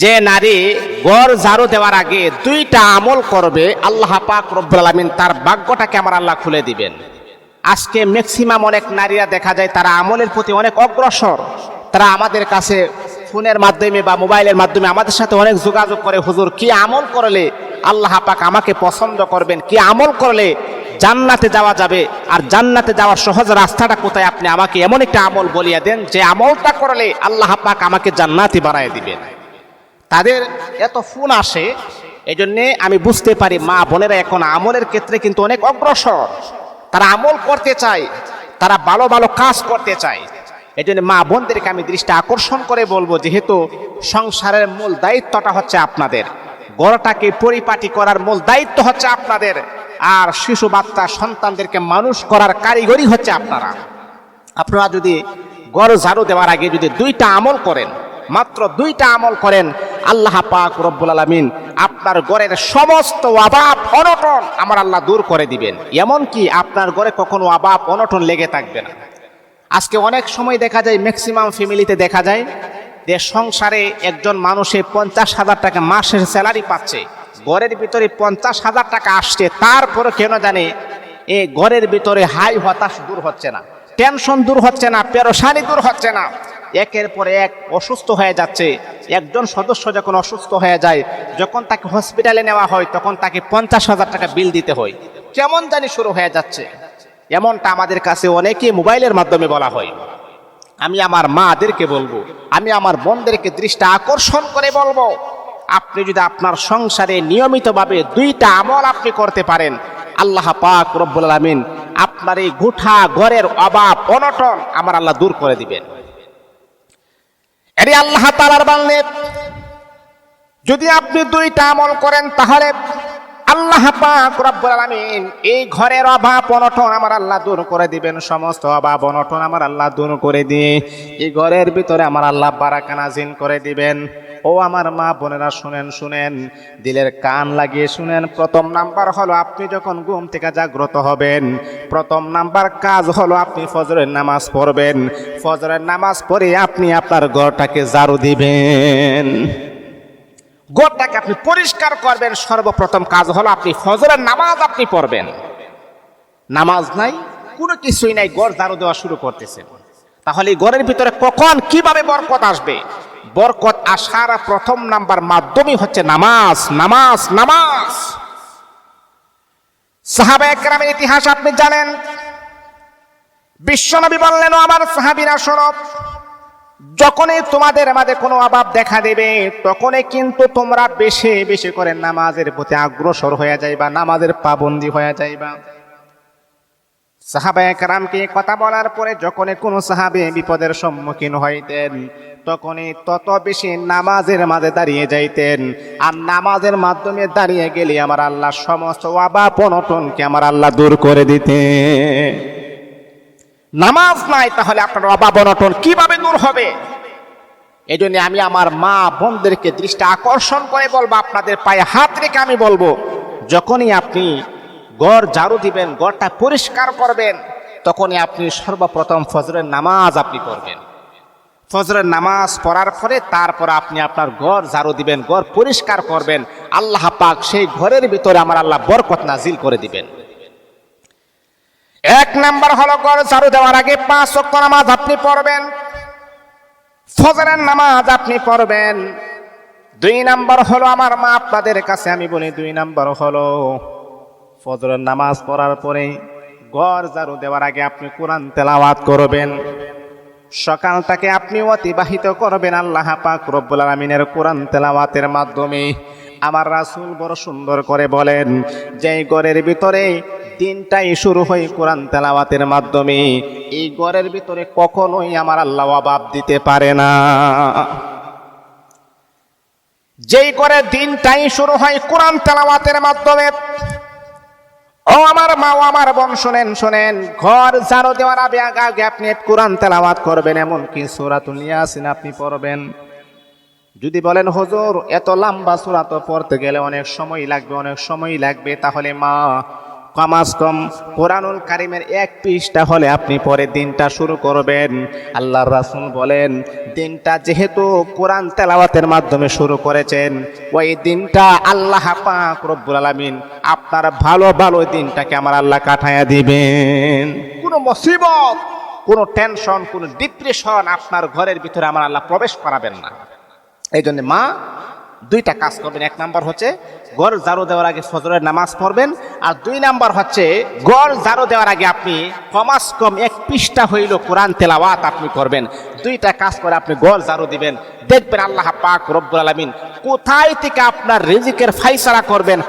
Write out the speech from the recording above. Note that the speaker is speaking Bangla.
যে নারী গড় ঝাড়ু দেওয়ার আগে দুইটা আমল করবে, আল্লাহ পাক রব্বুল আলামিন তার ভাগ্যটাকে আমার আল্লাহ খুলে দিবেন। আজকে ম্যাক্সিমাম অনেক নারীরা দেখা যায় তারা আমলের প্রতি অনেক অগ্রসর। তারা আমাদের কাছে ফোনের মাধ্যমে বা মোবাইলের মাধ্যমে আমাদের সাথে অনেক যোগাযোগ করে, হুজুর, কি আমল করলে আল্লাহ পাক আমাকে পছন্দ করবেন? কি আমল করলে জান্নাতে যাওয়া যাবে? আর জান্নাতে যাওয়ার সহজ রাস্তাটা কোথায়? আপনি আমাকে এমন একটা আমল বলিয়া দেন, যে আমলটা করলে আল্লাহ পাক আমাকে জান্নাতি বানায় দিবেন। তাদের এত ফোন আসে এই জন্যে আমি বুঝতে পারি মা বোনেরা এখন আমলের ক্ষেত্রে কিন্তু অনেক অগ্রসর। তারা আমল করতে চায়, তারা ভালো ভালো কাজ করতে চায়। এই জন্য মা বোনদেরকে আমি দৃষ্টি আকর্ষণ করে বলব, যেহেতু সংসারের মূল দায়িত্বটা হচ্ছে আপনাদের। গড়টাকে পরিপাটি করার মূল দায়িত্ব হচ্ছে আপনাদের। আর শিশু, বাচ্চা, সন্তানদেরকে মানুষ করার কারিগরি হচ্ছে আপনারা। আপনারা যদি গড় ঝাড়ু দেওয়ার আগে যদি দুইটা আমল করেন, মাত্র দুইটা আমল করেন আল্লাহ পাক রব্বুল আলমিন আপনার ঘরের সমস্ত অভাব, অনটন আমার আল্লাহ দূর করে দিবেন। এমনকি আপনার ঘরে কখনো অভাব, অনটন লেগে থাকবে না। আজকে অনেক সময় দেখা যায় ম্যাক্সিমাম ফ্যামিলিতে দেখা যায় যে সংসারে একজন মানুষে পঞ্চাশ হাজার টাকা মাসের স্যালারি পাচ্ছে, ঘরের ভিতরে পঞ্চাশ হাজার টাকা আসছে, তারপরে কেন জানে এ ঘরের ভিতরে হাই হতাশ দূর হচ্ছে না টেনশন দূর হচ্ছে না পেরোসানি দূর হচ্ছে না। একের পর এক অসুস্থ হয়ে যাচ্ছে। একজন সদস্য যখন অসুস্থ হয়ে যায়, যখন তাকে হসপিটালে নেওয়া হয়, তখন তাকে পঞ্চাশ হাজার টাকা বিল দিতে হয়। কেমন জানি শুরু হয়ে যাচ্ছে। এমনটা আমাদের কাছে অনেকে মোবাইলের মাধ্যমে বলা হয়। আমি আমার মাদেরকে বলব, আমি আমার বোনদেরকে দৃষ্টি আকর্ষণ করে বলব, আপনি যদি আপনার সংসারে নিয়মিতভাবে দুইটা আমল আপনি করতে পারেন, আল্লাহ পাক রব্বুল আলমিন আপনার এই গুঠা ঘরের অভাব, অনটন আমার আল্লাহ দূর করে দিবেন। এরে আল্লাহ তালার বাংলে যদি আপনি দুইটা আমল করেন তাহলে আল্লাহ পাক রব্বুল আলামিন এই ঘরের অভাব অনটন আমার আল্লাহ দূর করে দিবেন, সমস্ত অভাব অনটন আমার আল্লাহ দূর করে দিয়ে এই ঘরের ভিতরে আমার আল্লাহ বারাকা নাজিল করে দিবেন। ও আমার মা বোনেরা শুনেন শুনেন। দিলের কান লাগিয়ে শুনেন, প্রথম নাম্বার হলো আপনি যখন ঘুম থেকে জাগ্রত হবেন, প্রথম নাম্বার কাজ হলো আপনি ফজরের নামাজ পড়বেন। ফজরের নামাজ পড়ে আপনি আপনার ঘরটাকে জারু দিবেন। গোড়টাকে আপনি পরিষ্কার করবেন, সর্বপ্রথম কাজ হলো আপনি ফজরের নামাজ আপনি পড়বেন। নামাজ নাই, কোনো কিছুই নাই গড় ঝাড়ু দেওয়া শুরু করতেছেন। তাহলে গড়ের ভিতরে কখন কীভাবে বরকত আসবে? বরকত আসার প্রথম নাম্বার মাধ্যমই হচ্ছে নামাজ নামাজ নামাজ। সাহাবা একরামের ইতিহাস আপনি জানেন? বিশ্বনবী বললেন আমার সাহাবীরা, শোনো, যখনই তোমাদের মাঝে কোনো অভাব দেখা দেবে, তখনই কিন্তু তোমরা বেশি বেশি করে নামাজের প্রতি অগ্রসর হয়ে যাইবা, নামাজের পাবন্দি হয়ে যাইবা। সাহাবা একরামকে কথা বলার পরে যখনই কোনো সাহাবে বিপদের সম্মুখীন হইতেন, তখনই তত বেশি নামাজের মাঝে দাঁড়িয়ে যাইতেন। আর নামাজের মাধ্যমে দাঁড়িয়ে গেলে আমার আল্লাহ সমস্ত অভাব অনটনকে আমার আল্লাহ দূর করে দিতেন। নামাজ নাই তাহলে আপনার অভাব অনটন কীভাবে দূর হবে? এই জন্য আমি আমার মা বোনদেরকে দৃষ্টি আকর্ষণ করে বলব, আপনাদের পায়ে হাত রেখে আমি বলব, যখনই আপনি গড় ঝাড়ু দিবেন, গড়টা পরিষ্কার করবেন, তখনই আপনি সর্বপ্রথম ফজরের নামাজ আপনি করবেন ফজরের নামাজ পড়ার পরে তারপর আপনি আপনার ঘর ঝাড়ু দিবেন ঘর পরিষ্কার করবেন। আল্লাহ পাক সেই ঘরের ভিতরে আমার আল্লাহ বরকত নাজিল করে দিবেন। এক নাম্বার হলো ঘর ঝাড়ু দেওয়ার আগে পাঁচ ওয়াক্ত নামাজ আপনি পড়বেন। ফজরের নামাজ আপনি পড়বেন। দুই নাম্বার হলো আমার মা আপনাদের কাছে, আমি বলি দুই নাম্বার হলো ফজরের নামাজ পড়ার পরে ঘর ঝাড়ু দেওয়ার আগে আপনি কোরআন তেলাওয়াত করবেন। সকালটাকে আপনি অতিবাহিত করবেন আল্লাহ পাক রব্বুল আলমিনের কোরআন তেলাওয়াতের মাধ্যমে। আমার রাসূল বড় সুন্দর করে বলেন যে ঘরের ভিতরে দিনটাই শুরু হয় কোরআন তেলাওয়াতের মাধ্যমে, এই ঘরের ভিতরে কখনোই আমার আল্লাহ অভাব দিতে পারে না। যেই করে দিনটাই শুরু হয় কোরআন তেলাওয়াতের মাধ্যমে ও আমার মা ও আমার বোন, শোনেন শোনেন। ঘর ঝাড়ু দেওয়ার আগে আগে গ্যাপ আপনি কোরআন তেলাওয়াত করবেন এমন কি সূরাতুল ইয়াসিন আপনি পড়বেন। যদি বলেন, হুজুর, এত লম্বা সূরা তো পড়তে গেলে অনেক সময় লাগবে, অনেক সময় লাগবে, তাহলে মা কমাস কম। কোরআনুল কারিমের এক পৃষ্ঠা হলে আপনি পরে দিনটা শুরু করবেন। আল্লাহর রাসূল বলেন, দিনটা যেহেতু কোরআন তেলাওয়াতের মাধ্যমে শুরু করেছেন, ওই দিনটা আল্লাহ পাক রব্বুল আলামিন আপনার ভালো ভালো দিনটাকে আমার আল্লাহ কাটায়া দিবেন। কোনো মুসিবত, কোনো টেনশন, কোনো ডিপ্রেশন আপনার ঘরের ভিতরে আমার আল্লাহ প্রবেশ করাবেন না। এই জন্য মা দুইটা কাজ করবেন। এক নাম্বার হচ্ছে গড় জারু দেওয়ার আগে ফজরের নামাজ পড়বেন, আর দুই নাম্বার হচ্ছে গড় জারু দেওয়ার আগে আপনি কমাস কম এক পৃষ্ঠা হইল কোরআন তেলাওয়াত আপনি করবেন। দুইটা কাজ করে আপনি গড় জারু দিবেন। দেখবেন আল্লাহ পাক রব্বুল আলমিন কোথায় থেকে আপনার রিজিকের ফাইসারা করবেন